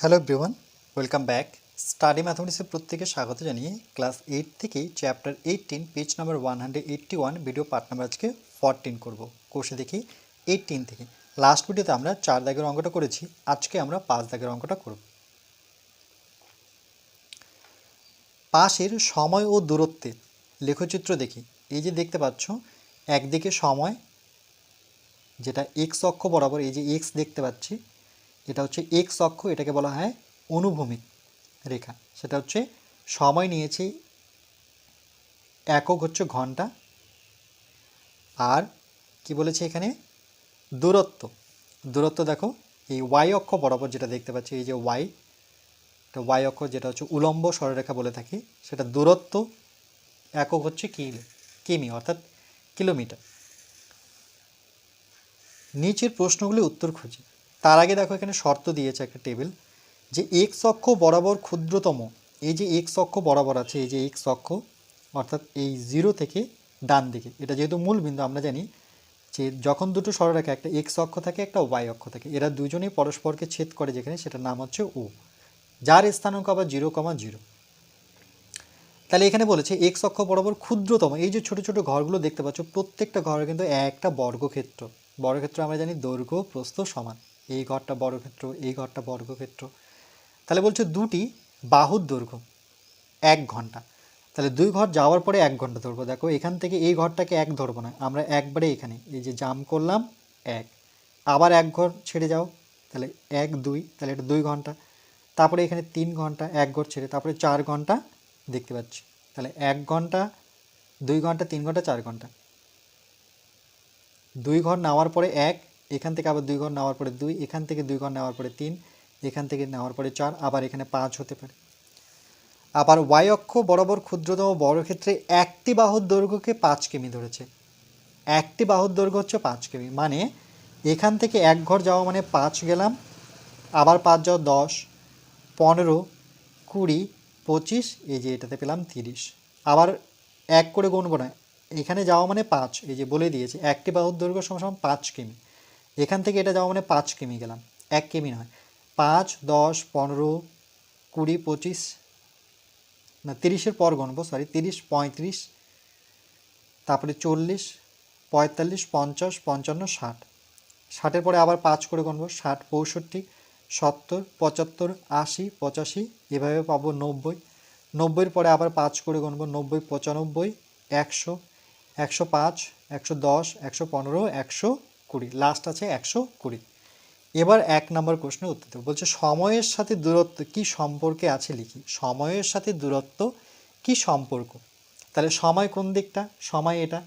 Hello everyone welcome back study ম্যাথমেটিক্সের প্রত্যেকে স্বাগত জানিয়ে ক্লাস এইট থেকেই chapter eighteen page number one hundred eighty one video part number আজকে fourteen করব। কোর্সে দেখি এইটিন থেকে। লাস্ট ভিডিওতে আমরা চার দাগের অঙ্কটা করেছি। আজকে আমরা পাঁচ দাগের অঙ্কটা করব। পাশের সময় ও দূরত্বের লেখচিত্র দেখি। এই যে দেখতে পাচ্ছ, একদিকে সময়, যেটা এক্স অক্ষ বরাবর, এই যে এক্স দেখতে পাচ্ছি এটা হচ্ছে এক্স অক্ষ, এটাকে বলা হয় অনুভূমিক রেখা। সেটা হচ্ছে সময় নিয়েছে একক হচ্ছে ঘণ্টা আর কি বলেছে এখানে? দূরত্ব। দূরত্ব দেখো, এই ওয়াই অক্ষ বরাবর যেটা দেখতে পাচ্ছি, এই যে ওয়াই এটা ওয়াই অক্ষ যেটা হচ্ছে উলম্ব সরলরেখা বলে থাকি, সেটা দূরত্ব একক হচ্ছে কিলো কিমি, অর্থাৎ কিলোমিটার। নিচের প্রশ্নগুলি উত্তর খুঁজি। তার আগে দেখো এখানে শর্ত দিয়েছে একটা টেবিল যে এক্স অক্ষ বরাবর ক্ষুদ্রতম, এই যে এক্স অক্ষ বরাবর আছে, এই যে এক্স অক্ষ, অর্থাৎ এই জিরো থেকে ডান দিকে। এটা যেহেতু মূল বিন্দু, আমরা জানি যে যখন দুটো সরলরেখা একটা এক্স অক্ষ থাকে, একটা ওয়াই অক্ষ থাকে। এরা দুজনেই পরস্পরকে ছেদ করে যেখানে সেটার নাম হচ্ছে ও যার স্থানাঙ্ক আবার জিরো কমা জিরো তাহলে এখানে বলেছে এক্স অক্ষ বরাবর ক্ষুদ্রতম, এই যে ছোট ছোট ঘরগুলো দেখতে পাচ্ছ, প্রত্যেকটা ঘরে কিন্তু একটা বর্গক্ষেত্র। বর্গক্ষেত্র আমরা জানি দৈর্ঘ্য প্রস্থ সমান। এই ঘরটা বর্গক্ষেত্র, এই ঘরটা বর্গক্ষেত্র। তাহলে বলছে দুটি বাহুর দৈর্ঘ্য, এক ঘণ্টা। তাহলে দুই ঘর যাওয়ার পরে এক ঘণ্টা ধরবো দেখো, এখান থেকে এই ঘরটাকে এক ধরবো না। আমরা একবারে এখানে, এই যে জাম করলাম, এক। আবার এক ঘর ছেড়ে যাও, তাহলে এক, দুই, তাহলে এটা দুই ঘণ্টা। তারপরে এখানে তিন ঘণ্টা, এক ঘর ছেড়ে, তারপরে চার ঘণ্টা দেখতে পাচ্ছি। তাহলে এক ঘণ্টা, দুই ঘণ্টা, তিন ঘণ্টা, চার ঘণ্টা। দুই ঘর নেওয়ার পরে এক এখান থেকে আবার দুই ঘর নেওয়ার পরে দুই, এখান থেকে দুই ঘর নেওয়ার পরে তিন, এখান থেকে নেওয়ার পরে চার, আবার এখানে পাঁচ হতে পারে। আবার ওয়াই অক্ষ বরাবর ক্ষুদ্রতম বর্গক্ষেত্রে একটি বাহুর দৈর্ঘ্যকে পাঁচ কিমি ধরেছে। একটি বাহুর দৈর্ঘ্য হচ্ছে পাঁচ কিমি মানে এখান থেকে এক ঘর যাওয়া মানে পাঁচ গেলাম, আবার পাঁচ যাওয়া দশ, পনেরো, কুড়ি, পঁচিশ, এই যে এটাতে পেলাম তিরিশ। আবার এক করে গুনবো না এখানে যাওয়া মানে পাঁচ, এই যে বলে দিয়েছে, একটি বাহুর দৈর্ঘ্য সমান সমান পাঁচ কিমি। এখান থেকে এটা যাওয়া মানে পাঁচ কিমি গেলাম। এক কিমি নয়। পাঁচ, দশ, পনেরো, কুড়ি, পঁচিশ, না, তিরিশের পর গণব সরি তিরিশ, পঁয়ত্রিশ, তারপরে চল্লিশ, পঁয়তাল্লিশ, পঞ্চাশ, পঞ্চান্ন, ষাট। ষাটের পরে আবার পাঁচ করে গণব, ষাট, পঁয়ষট্টি, সত্তর, পঁচাত্তর, আশি, পঁচাশি, এভাবে পাবো নব্বই। নব্বইয়ের পরে আবার পাঁচ করে গণব, নব্বই, পঁচানব্বই, একশো একশো পাঁচ, একশো দশ, একশো পনেরো, একশো কুড়ি লাস্ট আছে একশো কুড়ি। এবার এক নম্বর প্রশ্নের উত্তর দেবো। বলছে, সময়ের সাথে দূরত্ব কি সম্পর্কে আছে লিখি। সময়ের সাথে দূরত্ব কি সম্পর্ক? তাহলে সময় কোন দিকটা? সময় এটা।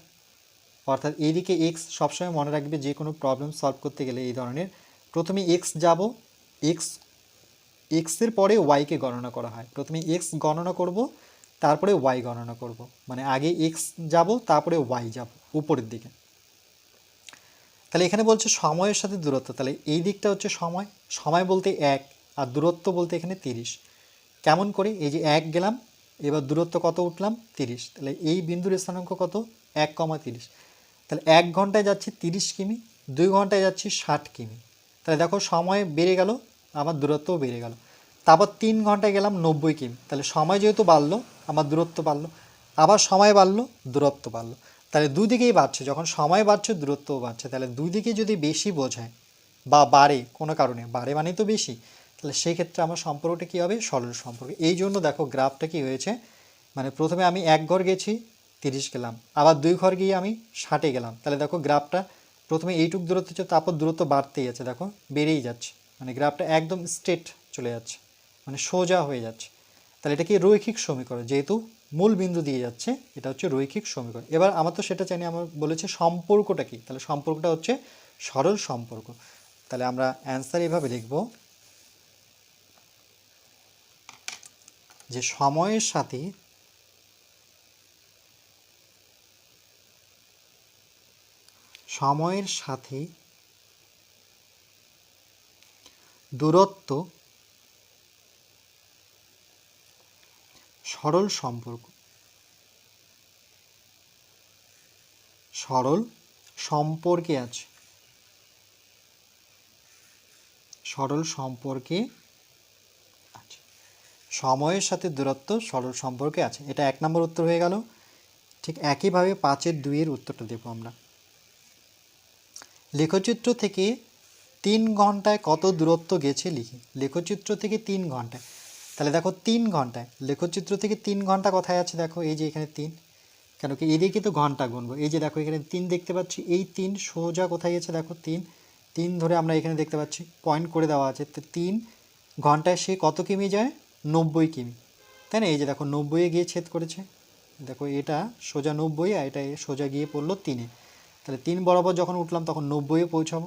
অর্থাৎ এইদিকে এক্স সবসময় মনে রাখবে যে কোনো প্রবলেম সলভ করতে গেলে এই ধরনের। প্রথমে এক্স যাব এক্স এক্সের পরে ওয়াইকে গণনা করা হয়। প্রথমে এক্স গণনা করব, তারপরে ওয়াই গণনা করব। মানে আগে এক্স যাব, তারপরে ওয়াই যাব, উপরের দিকে। তাহলে এখানে বলছে সময়ের সাথে দূরত্ব। তাহলে এই দিকটা হচ্ছে সময়। সময় বলতে এক, আর দূরত্ব বলতে এখানে তিরিশ। কেমন করে? এই যে এক গেলাম, এবার দূরত্ব কত উঠলাম? তিরিশ। তাহলে এই বিন্দুর স্থানাঙ্ক কত? এক কমা তিরিশ। তাহলে এক ঘন্টায় যাচ্ছি তিরিশ কিমি, দুই ঘন্টায় যাচ্ছি ষাট কিমি। তাহলে দেখো সময় বেড়ে গেল আমার দূরত্বও বেড়ে গেল। তারপর তিন ঘন্টায় গেলাম নব্বই কিমি। তাহলে সময় যেহেতু বাড়লো আমার দূরত্ব বাড়লো। আবার সময় বাড়লো, দূরত্ব বাড়লো। তাহলে দুই দিকেই বাড়ছে। যখন সময় বাড়ছে, দূরত্বও বাড়ছে। তাহলে দুই দিকে যদি বেশি বোঝায় বা বাড়ে কোনো কারণে, বাড়ে মানেই তো বেশি, তাহলে সেই ক্ষেত্রে আমার সম্পর্কটা কী হবে? সরল সম্পর্ক। এই জন্য দেখো গ্রাফটা কি হয়েছে? মানে প্রথমে আমি এক ঘর গেছি, তিরিশ গেলাম। আবার দুই ঘর গিয়ে আমি ষাটে গেলাম। তাহলে দেখো গ্রাফটা প্রথমে এইটুক দূরত্ব হচ্ছে তারপর দূরত্ব বাড়তেই যাচ্ছে দেখো বেড়েই যাচ্ছে। মানে গ্রাফটা একদম স্ট্রেট চলে যাচ্ছে। মানে সোজা হয়ে যাচ্ছে। তাহলে এটা কি রৈখিক সমীকরণ? যেহেতু মূল বিন্দু দিয়ে যাচ্ছে, এটা হচ্ছে রৈখিক সমীকরণ। এবার আমার তো সেটা জানি আমার বলেছে সম্পর্কটা কি? তাহলে সম্পর্কটা হচ্ছে সরল সম্পর্ক। তাহলে আমরা অ্যান্সার এভাবে লিখব, যে সময়ের সাথে সময়ের সাথে দূরত্ব সরল সম্পর্ক। সরল সম্পর্কে আছে। সরল সম্পর্কে সময়ের সাথে দূরত্ব সরল সম্পর্কে আছে। এটা এক নম্বর উত্তর হয়ে গেল। ঠিক একইভাবে পাঁচের দুইয়ের উত্তরটা দেবো আমরা। লেখচিত্র থেকে তিন ঘন্টায় কত দূরত্ব গেছে লিখি। লেখচিত্র থেকে তিন ঘন্টায়। তাহলে দেখো তিন ঘন্টায়, লেখচিত্র থেকে তিন ঘণ্টা কোথায় আছে দেখো, এই যে এখানে তিন, কেন কি এদিকে তো ঘণ্টা গুনবো, এই যে দেখো এখানে তিন দেখতে পাচ্ছি, এই তিন সোজা কোথায় গেছে দেখো তিন তিন ধরে আমরা এখানে দেখতে পাচ্ছি পয়েন্ট করে দেওয়া আছে, তো তিন ঘন্টায় সে কত কিমি যায়? নব্বই কিমি, তাই না? এই যে দেখো নব্বইয়ে গিয়ে ছেদ করেছে, দেখো এটা সোজা নব্বই আর এটা সোজা গিয়ে পড়ল তিনে, তাহলে তিন বরাবর যখন উঠলাম তখন নব্বইয়ে পৌঁছাবো,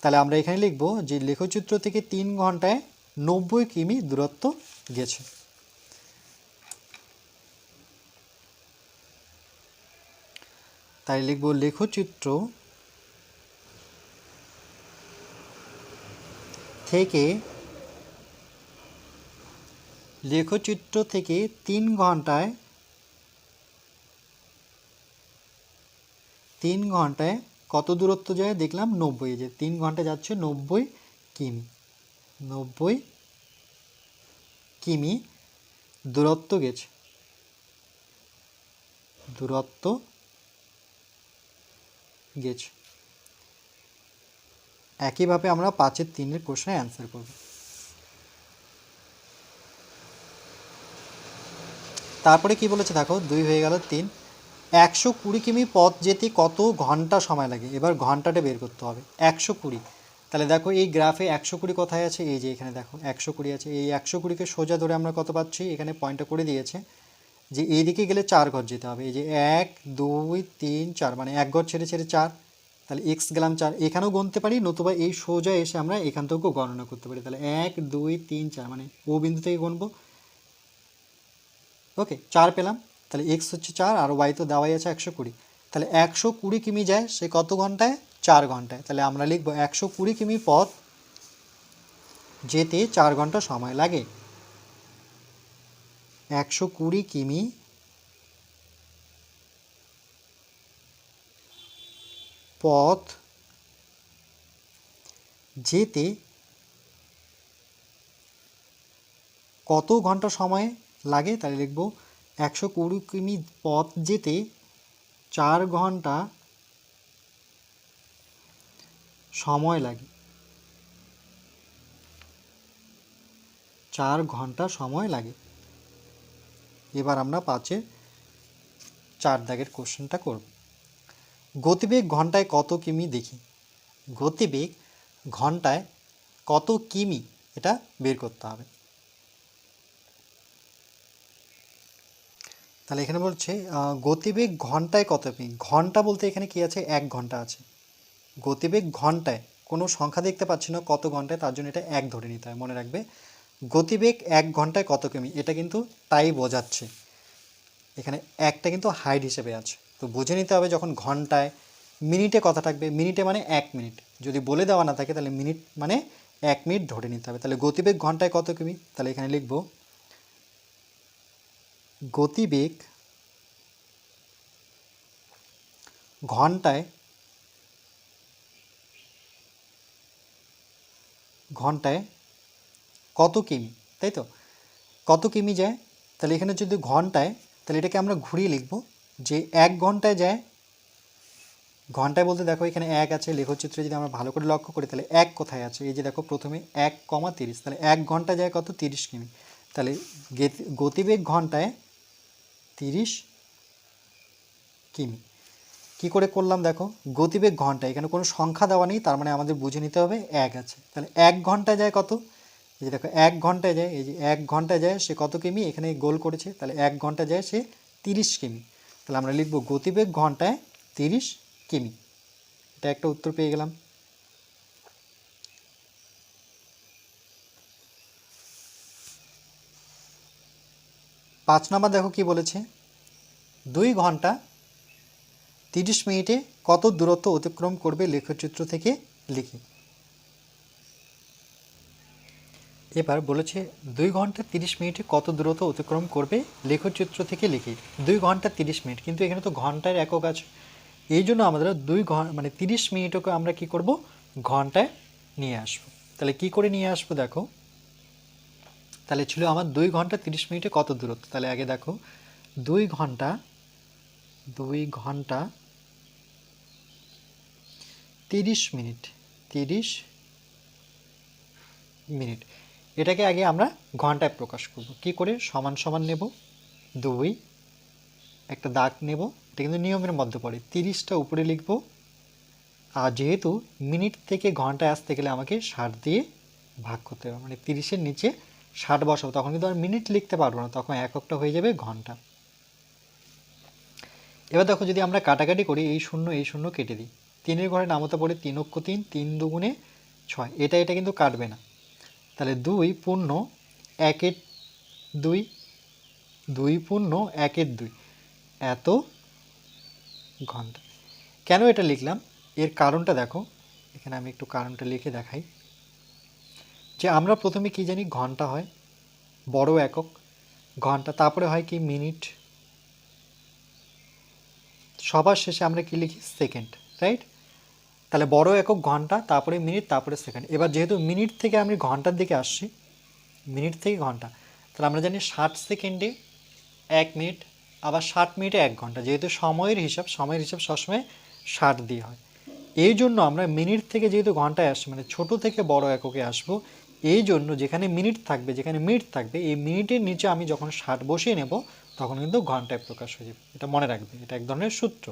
তাহলে আমরা এখানে লিখব যে লেখচিত্র থেকে তিন ঘন্টায় নব্বই কিমি দূরত্ব গেছে। তাই লিখব লেখচিত্র থেকে লেখচিত্র থেকে তিন ঘন্টায় তিন ঘন্টায় কত দূরত্ব যায়? দেখলাম নব্বই যে তিন ঘণ্টা যাচ্ছে নব্বই কিমি। নব্বই। কিমি, দূরত্ব গেছে দূরত্ব গেছে একইভাবে আমরা পাঁচের তিনের প্রশ্নে অ্যান্সার করব। তারপরে কি বলেছে দেখো, দুই হয়ে গেল তিন। একশো কুড়ি কিমি পথ যেতে কত ঘণ্টা সময় লাগে? এবার ঘন্টাটা বের করতে হবে। একশো কুড়ি। তাহলে দেখো এই গ্রাফে একশো কুড়ি কোথায় আছে, এই যে এখানে দেখো একশো কুড়ি আছে, এই একশো কুড়িকে সোজা ধরে আমরা কত পাচ্ছি? এখানে পয়েন্টটা করে দিয়েছে যে এইদিকে গেলে চার ঘর যেতে হবে। এই যে এক, দুই, তিন, চার মানে এক ঘর ছেড়ে ছেড়ে চার, তাহলে এক্স গেলাম চার। এখানেও গুনতে পারি, নতুবা এই সোজা এসে আমরা এখান থেকেও গণনা করতে পারি। তাহলে এক, দুই, তিন, চার মানে ও বিন্দু থেকে গুনবো। ওকে চার পেলাম। তাহলে এক্স হচ্ছে চার আর ওয়াই তো দেওয়াই আছে একশো কুড়ি। তাহলে একশো কুড়ি কিমি যায়, সে কত ঘন্টায়? চার ঘন্টায়। তাহলে আমরা লিখব একশো কুড়ি কিমি পথ যেতে চার ঘণ্টা সময় লাগে। একশো কুড়ি কিমি পথ যেতে কত ঘণ্টা সময় লাগে? তাহলে লিখব একশো কুড়ি কিমি পথ যেতে চার ঘণ্টা সময় লাগে। চার ঘণ্টা সময় লাগে। এবার আমরা পাঁচে চার দাগের কোশ্চেনটা করব। গতিবেগ ঘন্টায় কত কিমি দেখি? গতিবেগ ঘন্টায় কত কিমি? এটা বের করতে হবে। তাহলে এখানে বলছে গতিবেগ ঘন্টায় কত কিমি? ঘণ্টা বলতে এখানে কি আছে? এক ঘণ্টা আছে। গতিবেগ ঘন্টায়, কোনো সংখ্যা দেখতে পাচ্ছি না কত ঘন্টায়, তার জন্য এটা এক ধরে নিতে হয়, মনে রাখবে। গতিবেগ এক ঘন্টায় কত কিমি, এটা কিন্তু তাই বোঝাচ্ছে। এখানে একটা কিন্তু হাইট হিসেবে আছে। তো বুঝে নিতে হবে যখন ঘন্টায়, মিনিটে কথা থাকবে, মিনিটে মানে এক মিনিট। যদি বলে দেওয়া না থাকে, তাহলে মিনিট মানে এক মিনিট ধরে নিতে হবে। তাহলে গতিবেগ ঘন্টায় কত কিমি? তাহলে এখানে লিখব, গতিবেগ ঘন্টায় ঘন্টায় কত কিমি, তাই তো? কত কিমি যায়? তাহলে এখানে যদি ঘন্টায়, তাহলে এটাকে আমরা ঘুরিয়ে লিখব যে এক ঘন্টায় যায়। ঘন্টায় বলতে দেখো এখানে এক আছে, লেখচিত্রে যদি আমরা ভালো করে লক্ষ্য করি, তাহলে এক কোথায় আছে? এই যে দেখো প্রথমে এক কমা তিরিশ, তাহলে এক ঘণ্টা যায় কত? তিরিশ কিমি। তাহলে গতিবেগ ঘন্টায় তিরিশ কিমি। কি করে করলাম দেখো? গতিবেগ ঘণ্টা, এখানে কোনো সংখ্যা দেওয়া নেই, তার মানে আমাদের বুঝে নিতে হবে এক আছে। তাহলে এক ঘন্টায় যায় কত? এই যে দেখো, এক ঘন্টায় যায়, এই যে এক ঘন্টায় যায় সে কত কিমি? এখানে গোল করেছে, তাহলে এক ঘণ্টা যায় সে তিরিশ কিমি। তাহলে আমরা লিখব গতিবেগ ঘন্টায় তিরিশ কিমি। এটা একটা উত্তর পেয়ে গেলাম। পাঁচ নাম্বার দেখো কি বলেছে? দুই ঘণ্টা তিরিশ মিনিটে কত দূরত্ব অতিক্রম করবে লেখচিত্র থেকে লিখি। এবার বলেছে, দুই ঘণ্টা তিরিশ মিনিটে কত দূরত্ব অতিক্রম করবে লেখচিত্র থেকে লিখি। দুই ঘণ্টা তিরিশ মিনিট, কিন্তু এখানে তো ঘণ্টার একক আছে। এই জন্য আমাদের দুই ঘণ্টা মানে তিরিশ মিনিটকে আমরা কি করব? ঘন্টায় নিয়ে আসব। তাহলে কি করে নিয়ে আসব দেখো? তাহলে ছিল আমার দুই ঘণ্টা তিরিশ মিনিটে কত দূরত্ব? তাহলে আগে দেখো, দুই ঘণ্টা দুই ঘণ্টা তিরিশ মিনিট তিরিশ মিনিট। এটাকে আগে আমরা ঘন্টায় প্রকাশ করব। কি করে? সমান সমান নেব। দুই, একটা দাগ নেব। এটা কিন্তু নিয়মের মধ্যে পড়ে। তিরিশটা উপরে লিখব। আর যেহেতু মিনিট থেকে ঘন্টায় আসতে গেলে আমাকে ষাট দিয়ে ভাগ করতে হবে মানে তিরিশের নিচে ষাট বসাবো, তখন কিন্তু আর মিনিট লিখতে পারব না, তখন এককটা হয়ে যাবে ঘণ্টা। এবার দেখো যদি আমরা কাটাকাটি করি, এই শূন্য এই শূন্য কেটে দিই। তিনের ঘরে নামতে পড়ে তিন অক্ষ তিন তিন দুগুণে ছয়। এটা এটা কিন্তু কাটবে না। তাহলে দুই পূর্ণ একের দুই দুই পূর্ণ একের দুই। এত ঘণ্টা। কেন এটা লিখলাম? এর কারণটা দেখো। এখানে আমি একটু কারণটা লিখে দেখাই। যে আমরা প্রথমে কি জানি, ঘণ্টা হয়, বড় একক। ঘণ্টা, তারপরে হয় কি, মিনিট। সবার শেষে আমরা কি লিখি, সেকেন্ড, রাইট? তাহলে বড় একক ঘণ্টা, তারপরে মিনিট, তারপরে সেকেন্ড। এবার যেহেতু মিনিট থেকে আমি ঘণ্টার দিকে আসছি, মিনিট থেকে ঘণ্টা, তাহলে আমরা জানি ষাট সেকেন্ডে এক মিনিট, আবার ষাট মিনিটে এক ঘণ্টা। যেহেতু সময়ের হিসাব সময়ের হিসাব সবসময় ষাট দিয়ে হয়। এই জন্য আমরা মিনিট থেকে যেহেতু ঘন্টায় আসছি মানে ছোট থেকে বড় এককে আসব, এই জন্য যেখানে মিনিট থাকবে, যেখানে মিনিট থাকবে, এই মিনিটের নিচে আমি যখন ষাট বসিয়ে নেব, তখন কিন্তু ঘন্টায় প্রকাশ হয়ে যাবে। এটা মনে রাখবে, এটা এক ধরনের সূত্র।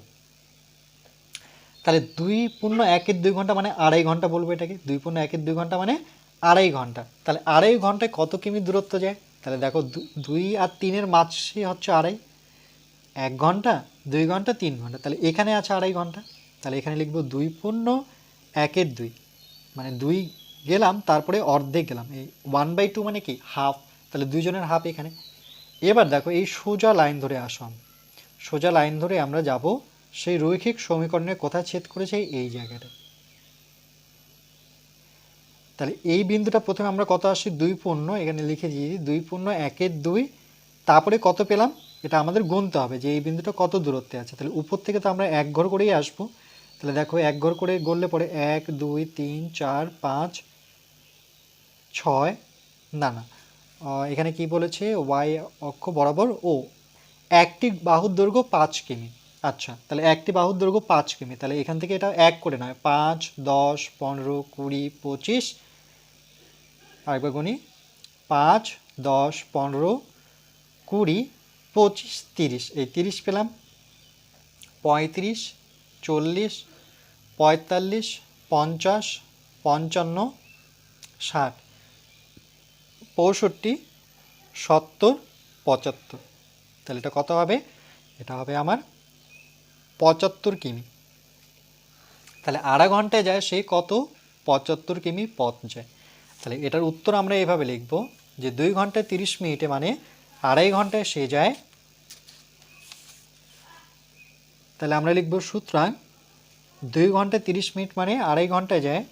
তাহলে দুই পূর্ণ একের দুই ঘণ্টা মানে আড়াই ঘণ্টা বলব এটাকে। দুই পূর্ণ একের দুই ঘণ্টা মানে আড়াই ঘণ্টা। তাহলে আড়াই ঘন্টায় কত কিমি দূরত্ব যায়? তাহলে দেখো দুই আর তিনের মাঝে হচ্ছে আড়াই। এক ঘণ্টা, দুই ঘণ্টা, তিন ঘণ্টা। তাহলে এখানে আছে আড়াই ঘণ্টা। তাহলে এখানে লিখব দুই পূর্ণ একের দুই। মানে দুই গেলাম, তারপরে অর্ধেক গেলাম। এই ওয়ান বাই টু মানে কি? হাফ তাহলে দুইজনের হাফ এখানে। এবার দেখো এই সোজা লাইন ধরে আসুন সোজা লাইন ধরে আমরা যাব সেই রৈখিক সমীকরণের কথা ছেদ করেছে এই জায়গাটা। তাহলে এই বিন্দুটা প্রথমে আমরা কত আসছি দুই পূর্ণ, এখানে লিখে দিয়েছি দুই পূর্ণ, একের দুই। তারপরে কত পেলাম? এটা আমাদের গুনতে হবে যে এই বিন্দুটা কত দূরত্বে আছে। তাহলে উপর থেকে তো আমরা এক ঘর করেই আসব। তাহলে দেখো, এক ঘর করে গড়লে পরে এক, দুই, তিন, চার, পাঁচ, ছয়, না না। এখানে কি বলেছে? ওয়াই অক্ষ বরাবর ও। একটি বাহুর দৈর্ঘ্য পাঁচ কিমি। আচ্ছা তাহলে একটি বাহুর দৈর্ঘ্য পাঁচ কিমি, তাহলে এখান থেকে এটা এক করে নয় পাঁচ, দশ, পনেরো, কুড়ি, পঁচিশ, আরেকবার গুনি, পাঁচ, দশ, পনেরো, কুড়ি, পঁচিশ, তিরিশ, এই তিরিশ পেলাম, পঁয়ত্রিশ, চল্লিশ, পঁয়তাল্লিশ, পঞ্চাশ, পঞ্চান্ন, ষাট, পঁয়ষট্টি, সত্তর, পঁচাত্তর, তাহলে এটা কত হবে? এটা হবে আমার পঁচাত্তর কিমি। তাহলে আড়া ঘন্টায় যায় সেই কত? পঁচাত্তর কিমি পথ যায়। তাহলে এটার উত্তর আমরা এভাবে লিখব যে দুই ঘন্টায় তিরিশ মিনিটে মানে আড়াই ঘন্টায় সে যায়। তাহলে আমরা লিখব সুতরাং দুই ঘণ্টা তিরিশ মিনিট মানে আড়াই ঘন্টায় যায়।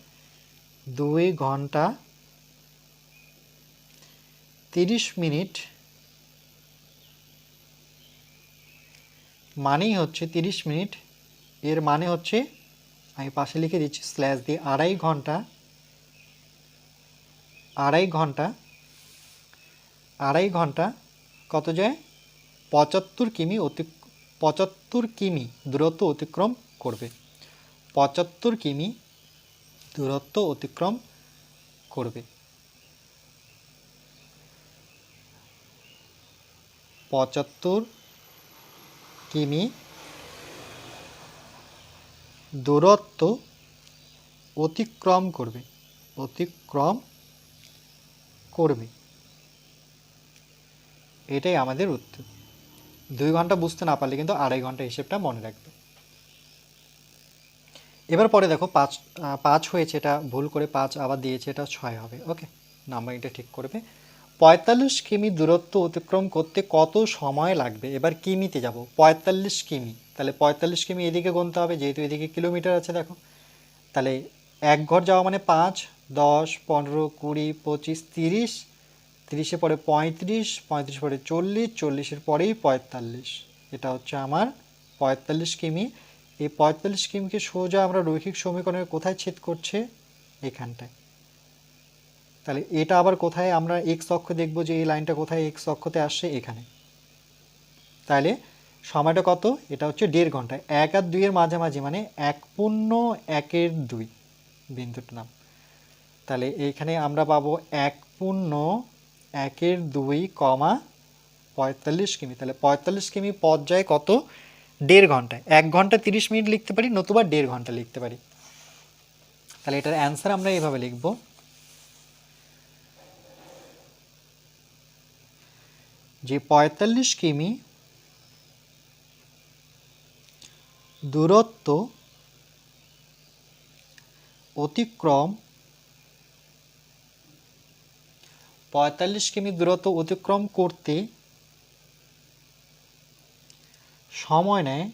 দুই ঘণ্টা তিরিশ মিনিট মানেই হচ্ছে তিরিশ মিনিট। এর মানে হচ্ছে, আমি পাশে লিখে দিচ্ছি স্ল্যাশ দিয়ে আড়াই ঘণ্টা আড়াই ঘণ্টা আড়াই ঘণ্টা, কত যায় পঁচাত্তর কিমি অতি, পঁচাত্তর কিমি দূরত্ব অতিক্রম করবে। পঁচাত্তর কিমি দূরত্ব অতিক্রম করবে। পঁচাত্তর কিমি? দূরত্ব অতিক্রম করবে অতিক্রম করবে। এটাই আমাদের উত্তর। দুই ঘণ্টা বুঝতে না পারলে কিন্তু আড়াই ঘণ্টা হিসেবটা মনে রাখবে। এবার পরে দেখো, পাঁচ পাঁচ হয়েছে, এটা ভুল করে পাঁচ আবার দিয়েছে, এটা ছয় হবে। ওকে নাম্বারিংটা ঠিক করবে। পঁয়তাল্লিশ কিমি দূরত্ব অতিক্রম করতে কত সময় লাগবে? এবার কিমিতে যাব। পঁয়তাল্লিশ কিমি। তাহলে পঁয়তাল্লিশ কিমি এদিকে গুনতে হবে, যেহেতু এদিকে কিলোমিটার আছে, দেখো। তাহলে এক ঘর যাওয়া মানে পাঁচ, দশ, পনেরো, কুড়ি, পঁচিশ, তিরিশ। তিরিশে পরে পঁয়ত্রিশ পঁয়ত্রিশ পরে চল্লিশ, চল্লিশের পরেই পঁয়তাল্লিশ। এটা হচ্ছে আমার পঁয়তাল্লিশ কিমি। এই পঁয়তাল্লিশ কিমিকে সোজা আমরা রৈখিক সমীকরণের কোথায় ছেদ করছে? এখানটায়। তাহলে এটা আবার কোথায়? আমরা এক্স অক্ষ দেখব যে এই লাইনটা কোথায়? এক্স অক্ষতে আসছে এখানে। তাহলে সময়টা কত? এটা হচ্ছে দেড় ঘণ্টা। এক আর দুইয়ের মাঝামাঝি মানে এক পূর্ণ একের দুই বিন্দুটার নাম। তাহলে এইখানে আমরা পাবো এক পূর্ণ একের দুই কমা পঁয়তাল্লিশ কিমি। তাহলে পঁয়তাল্লিশ কিমি পথ যায় কত? দেড় ঘন্টায় এক ঘণ্টা তিরিশ মিনিট লিখতে পারি, নতুবা দেড় ঘণ্টা লিখতে পারি। তাহলে এটার অ্যান্সার আমরা এইভাবে লিখব। যে পঁয়তাল্লিশ কিমি দূরত্ব অতিক্রম পঁয়তাল্লিশ কিমি দূরত্ব অতিক্রম করতে সময় নেয়,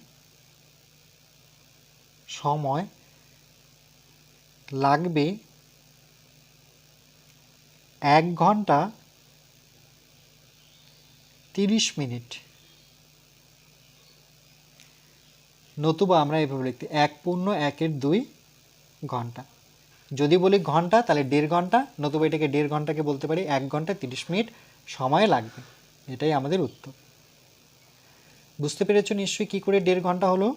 সময় লাগবে এক ঘণ্টা তিরিশ মিনিট। নতুবা আমরা এভাবে লিখতে, এক পূর্ণ, একের দুই ঘণ্টা। যদি বলি ঘণ্টা, তাহলে দেড় ঘণ্টা, নতুবা এটাকে দেড় ঘন্টাকে বলতে পারি, এক ঘণ্টা তিরিশ মিনিট সময় লাগবে। এটাই আমাদের উত্তর। বুঝতে পেরেছ নিশ্চয়ই কী করে দেড় ঘণ্টা হলো?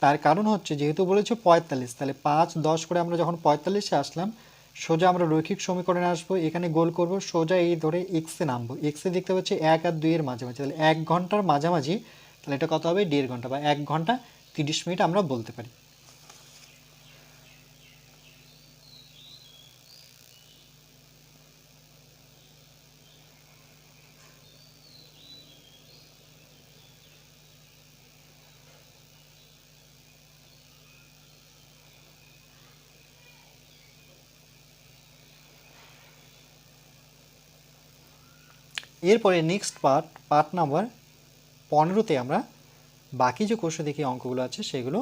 তার কারণ হচ্ছে, যেহেতু বলেছ পঁয়তাল্লিশ, তাহলে পাঁচ, দশ করে আমরা যখন পঁয়তাল্লিশে আসলাম সোজা আমরা রৈখিক সমীকরণে আসব, এখানে গোল করব, সোজা এই ধরে এক্সে নামবো। এক্সে দেখতে পাচ্ছি এক আর দুইয়ের মাঝামাঝি, তাহলে এক ঘণ্টার মাঝামাঝি, তাহলে এটা কত হবে? দেড় ঘণ্টা বা এক ঘণ্টা তিরিশ মিনিট আমরা বলতে পারি। এরপরে নেক্সট পার্ট পার্ট নাম্বার পনেরোতে আমরা বাকি যে কোশ্চেন দেখি অঙ্কগুলো আছে সেগুলো